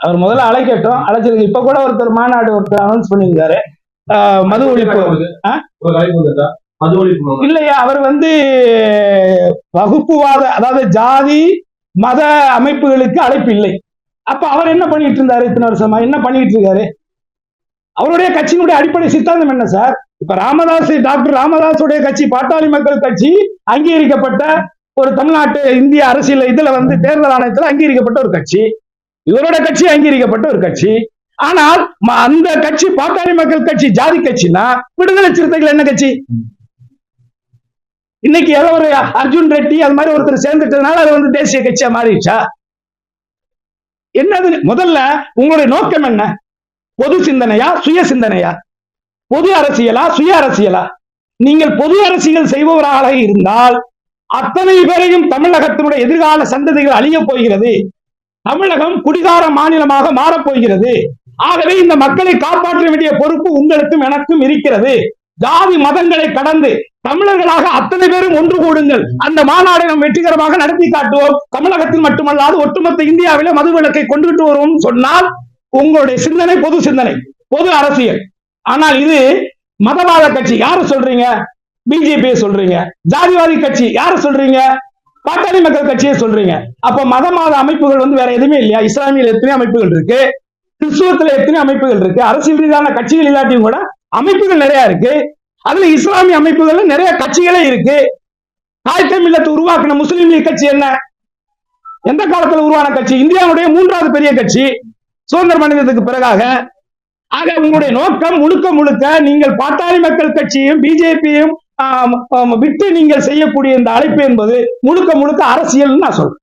அவர் முதல்ல அழைக்கட்டும். அழைச்சிருக்கு இப்ப கூட ஒருத்தர் மாநாடு ஒருத்தர் அனௌன்ஸ் பண்ணியிருந்தாரு ஆஹ் மது ஒழிப்பு. இல்லையா அவர் வந்து வகுப்புவாத அதாவது ஜாதி மத அமைப்புகளுக்கு அழைப்பு இல்லை. அப்ப அவர் என்ன பண்ணிட்டு இருந்தாரு இத்தனை வருஷமா? என்ன பண்ணிட்டு இருக்காரு? அவருடைய கட்சியினுடைய அடிப்படை சித்தாந்தம் என்ன சார்? இப்ப ராமதாஸ் டாக்டர் ராமதாஸுடைய கட்சி பாட்டாளி மக்கள் கட்சி அங்கீகரிக்கப்பட்ட ஒரு தமிழ்நாட்டு இந்திய அரசியல் இதுல வந்து தேர்தல் ஆணையத்துல அங்கீகரிக்கப்பட்ட ஒரு கட்சி. இவரோட கட்சி அங்கீகரிக்கப்பட்ட ஒரு கட்சி. ஆனால் அந்த கட்சி பாட்டாளி மக்கள் கட்சி ஜாதி கட்சினா விடுதலை சிறுத்தைகள் என்ன கட்சி? இன்னைக்கு ஏதோ ஒரு அர்ஜுன் ரெட்டி அது மாதிரி ஒருத்தர் சேர்ந்துட்டதுனால அது வந்து தேசிய கட்சியா மாறிடுச்சா? என்னது? முதல்ல உங்களுடைய நோக்கம் என்ன? பொது சிந்தனையா சுய சிந்தனையா? பொது அரசியலா சுய அரசியலா? நீங்கள் பொது அரசியல் செய்பவராக இருந்தால் அத்தனை பேரையும் தமிழகத்தினுடைய எதிர்கால சந்ததிகள் அழியப் போகிறது. தமிழகம் குடிகார மாநிலமாக மாறப் போகிறது. ஆகவே இந்த மக்களை காப்பாற்ற வேண்டிய பொறுப்பு உங்களுக்கும் எனக்கும் இருக்கிறது. ஜாதி மதங்களை கடந்து தமிழர்களாக அத்தனை பேரும் ஒன்று கூடுங்கள். அந்த மாநாடை நாம் வெற்றிகரமாக நடத்தி காட்டுவோம். தமிழகத்தில் மட்டுமல்லாது ஒட்டுமொத்த இந்தியாவிலே மதுவிலக்கை கொண்டுகிட்டு வருவோம் சொன்னால் உங்களுடைய சிந்தனை பொது சிந்தனை பொது அரசியல். ஆனால் இது மதவாத கட்சி. யாரு சொல்றீங்க? பிஜேபியை சொல்றீங்க. ஜாதிவாதி கட்சி. யார சொல்றீங்க? பாட்டாளி மக்கள் கட்சியை சொல்றீங்க. அப்ப மதவாத அமைப்புகள் வந்து வேற எதுவுமே இல்லையா? இஸ்லாமியில் எத்தனை அமைப்புகள் இருக்கு? கிறிஸ்துவத்துல எத்தனை அமைப்புகள் இருக்கு? அரசியல் ரீதியான கட்சிகள் இல்லாட்டியும் கூட அமைப்புகள் நிறைய இருக்கு. அதுல இஸ்லாமிய அமைப்புகள்ல நிறைய கட்சிகளே இருக்கு. தாய் தமிழத்தை உருவாக்கின முஸ்லீம் லீக் கட்சி என்ன? எந்த காலத்துல உருவான கட்சி? இந்தியாவுடைய மூன்றாவது பெரிய கட்சி. சுதந்திரம் அடைந்ததுக்கு பிறகாக. ஆக உங்களுடைய நோக்கம் முழுக்க முழுக்க நீங்கள் பாட்டாளி மக்கள் கட்சியும் பிஜேபியும் விட்டு நீங்கள் செய்யக்கூடிய இந்த அழைப்பு என்பது முழுக்க முழுக்க அரசியல் நான் சொல்றேன்.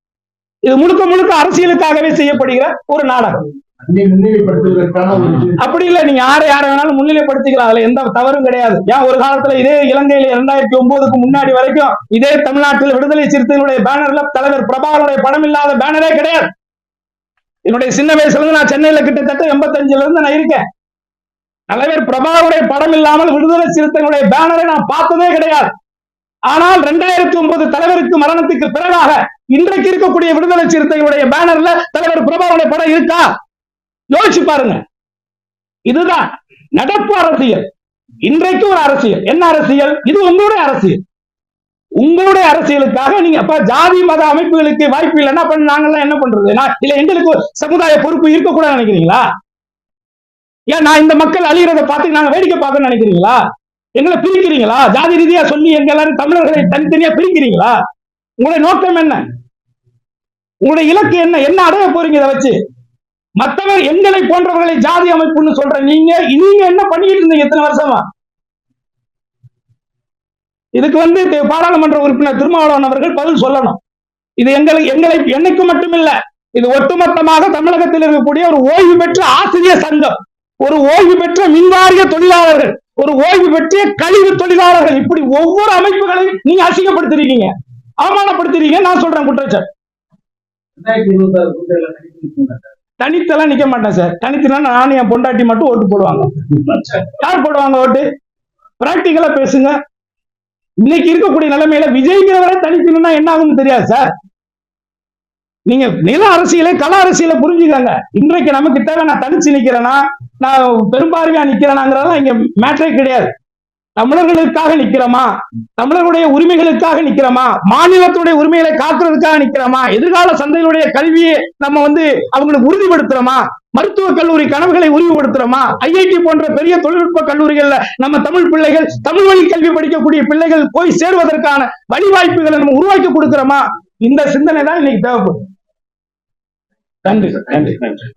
இது முழுக்க முழுக்க அரசியலுக்காகவே செய்யப்படுகிற ஒரு நாடகம். அப்படி இல்ல நீங்க யாரை யாரை வேணாலும் முன்னிலைப்படுத்திக்கலாம். அதுல எந்த தவறும் கிடையாது. ஏன் ஒரு காலத்துல இதே இலங்கையில இரண்டாயிரத்தி ஒன்பதுக்கு முன்னாடி வரைக்கும் இதே தமிழ்நாட்டில் விடுதலை சிறுத்தைகளுடைய பேனர்ல தலைவர் பிரபாகருடைய படம் இல்லாத பேனரே கிடையாது. என்னுடைய சின்ன வயசுல இருந்து நான் சென்னையில கிட்டத்தட்ட எண்பத்தஞ்சுல இருந்து நான் இருக்கேன். தலைவர் பிரபாகருடைய படம் இல்லாமல் விடுதலை சிறுத்தைகளுடைய பேனரை நான் பார்த்ததே கிடையாது. ஆனால் ரெண்டாயிரத்தி ஒன்பது தலைவருக்கு மரணத்துக்கு பிறகாக இன்றைக்கு இருக்கக்கூடிய விடுதலை சிறுத்தைகளுடைய பேனர்ல தலைவர் பிரபாகருடைய படம் இருக்கா? யோசிச்சு பாருங்க. இதுதான் நடப்பு அரசியல். இன்றைக்கு ஒரு அரசியல். என்ன அரசியல்? இது உங்களுடைய அரசியல். உங்களுடைய அரசியலுக்காக நீங்க அப்ப ஜாதி மத அமைப்புகளுக்கு வாய்ப்பு இல்லைன்னா பண்ண நாங்கெல்லாம் என்ன பண்றது? இல்ல எங்களுக்கு ஒரு சமுதாய பொறுப்பு இருக்கக்கூடாது நினைக்கிறீங்களா? ஏன் நான் இந்த மக்கள் அழிகிறத பார்த்து நாங்க வேடிக்கை பார்க்கணும்னு நினைக்கிறீங்களா? எங்களை பிரிக்கிறீங்களா? ஜாதி ரீதியா சொல்லி எங்க எல்லாரும் தமிழர்களை தனித்தனியா பிரிக்கிறீங்களா? உங்களுடைய நோக்கம் என்ன? உங்களுடைய இலக்கு என்ன? என்ன அடைய போறீங்க இதை வச்சு? மற்றவர் எங்களை போன்றவர்களை ஜாதி அமைப்புன்னு சொல்ற நீங்க நீங்க என்ன பண்ணிட்டு இருந்தீங்க எத்தனை வருஷமா? இதுக்கு வந்து பாராளுமன்ற உறுப்பினர் திருமாவளவன் அவர்கள் பதில் சொல்லணும். இது எங்களை எங்களை என்னைக்கு மட்டுமில்ல இது ஒட்டுமொத்தமாக தமிழகத்தில் இருக்கக்கூடிய ஒரு ஓய்வு பெற்ற ஆசிரியர் சங்கம். ஒரு ஓய்வு பெற்ற மின்வாரிய தொழிலாளர்கள் ஒரு ஓய்வு பெற்ற கழிவு தொழிலாளர்கள் இப்படி ஒவ்வொரு அமைப்புகளையும் நீங்க அசிங்கப்படுத்திருக்கீங்க. அவமானப்படுத்திருக்கீங்க. நான் சொல்றேன் குற்றச்சாட்டு. தனித்தெல்லாம் நிக்க மாட்டேன் சார். தனித்துனா நானும் என் பொண்டாட்டி மட்டும் ஓட்டு போடுவாங்க. யார் போடுவாங்க ஓட்டு? பிராக்டிக்கலா பேசுங்க. இன்னைக்கு இருக்கக்கூடிய நிலைமையில விஜய்ங்கிறவரை தனித்துனா என்ன ஆகும்னு தெரியாது சார். நீங்க நில அரசியலை கள அரசியலை புரிஞ்சுக்கங்க இன்றைக்கு நமக்கு தேவை நான் தனிச்சு நிக்கிறேனா? நான் பெரும்பான்மையா நிக்கிறேனாங்கிறதெல்லாம் இங்க மேட்டரே கிடையாது. தமிழர்களுக்காக நிக்கிறோமா? தமிழர்களுடைய உரிமைகளுக்காக நிக்கிறோமா? மாநிலத்துடைய உரிமைகளை காக்குறதுக்காக நிக்கிறோமா? எதிர்கால சந்தைகளுடைய கல்வியை நம்ம வந்து அவங்களுக்கு உறுதிப்படுத்துறோமா? மருத்துவக் கல்லூரி கனவுகளை உறுதிப்படுத்துறோமா? ஐஐடி போன்ற பெரிய தொழில்நுட்ப கல்லூரிகள்ல நம்ம தமிழ் பிள்ளைகள் தமிழ் வழி கல்வி படிக்கக்கூடிய பிள்ளைகள் போய் சேருவதற்கான வழிவாய்ப்புகளை நம்ம உருவாக்கி கொடுக்கிறோமா? இந்த சிந்தனை தான் இன்னைக்கு தேவைப்படும் நன்றி நன்றி நன்றி